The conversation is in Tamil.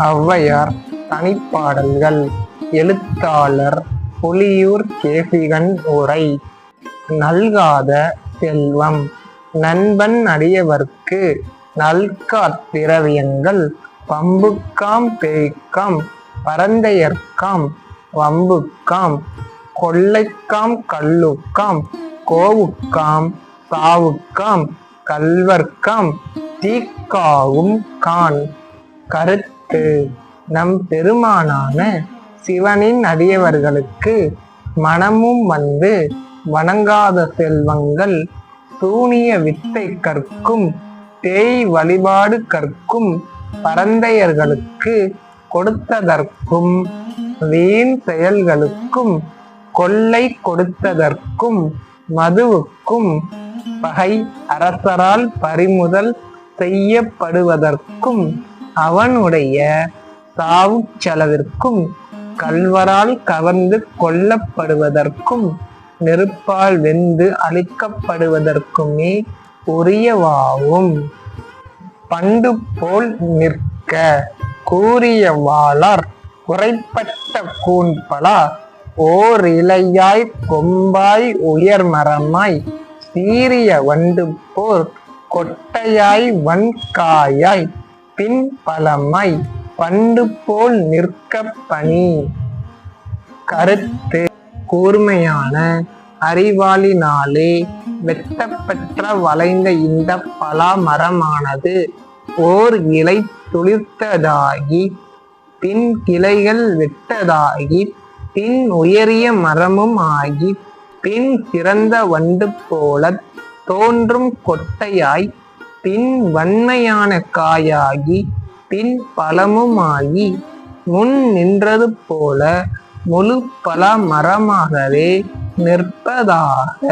ஔவையார் தனிப்பாடல்கள் எழுத்தாளர் புலியூர் கேசிகன் உரை நல்காத செல்வம் நண்பன் அடியவர்க்கு நல்காத்திரவியங்கள் பம்புக்காம் பேய்க்காம் பரந்தையர்க்காம் வம்புக்காம் கொள்ளைக்காம் கல்லுக்காம் கோவுக்காம் சாவுக்காம் கல்வர்க்காம் தீக்காவும் கான் கருத்து நம் பெருமானான சிவனின் அடியவர்களுக்கு மனமும் வந்து வணங்காத செல்வங்கள் சூனிய வித்தை கற்கும் தேய் வழிபாடு கற்கும் பரந்தையர்களுக்கு கொடுத்ததற்கும் வீண் செயல்களுக்கும் கொள்ளை கொடுத்ததற்கும் மதுவுக்கும் பகை அரசரால் பறிமுதல் செய்யப்படுவதற்கும் அவனுடைய சாவுச் செலவிற்கும் கல்வரால் கவர்ந்து கொல்லப்படுவதற்கும் நெருப்பால் வெந்து அழிக்கப்படுவதற்குமே உரியவாகும் பண்டு போல் நிற்க கூறிய வாளார் குறைப்பட்ட கூண்பலா ஓர் இலையாய் கொம்பாய் உயர் மரமாய் சீரிய வண்டு போர் கொட்டையாய் வன்காயாய் பின் பலமாய் பண்டு போல் நிற்க பணி. கருத்து கூர்மையான அறிவாளினாலே வெட்டப்பெற்ற வளைந்த இந்த பலா மரமானது ஓர் இலை துளிர்த்ததாகி பின் கிளைகள் வெட்டதாகி பின் உயரிய மரமும் ஆகி பின் சிறந்த வண்டு போல தோன்றும் கொட்டையாய் பின் வன்மையான காயாகி பின் பழமுமாகி முன் நின்றது போல முழு பல மரமாகவே நிற்பதாக.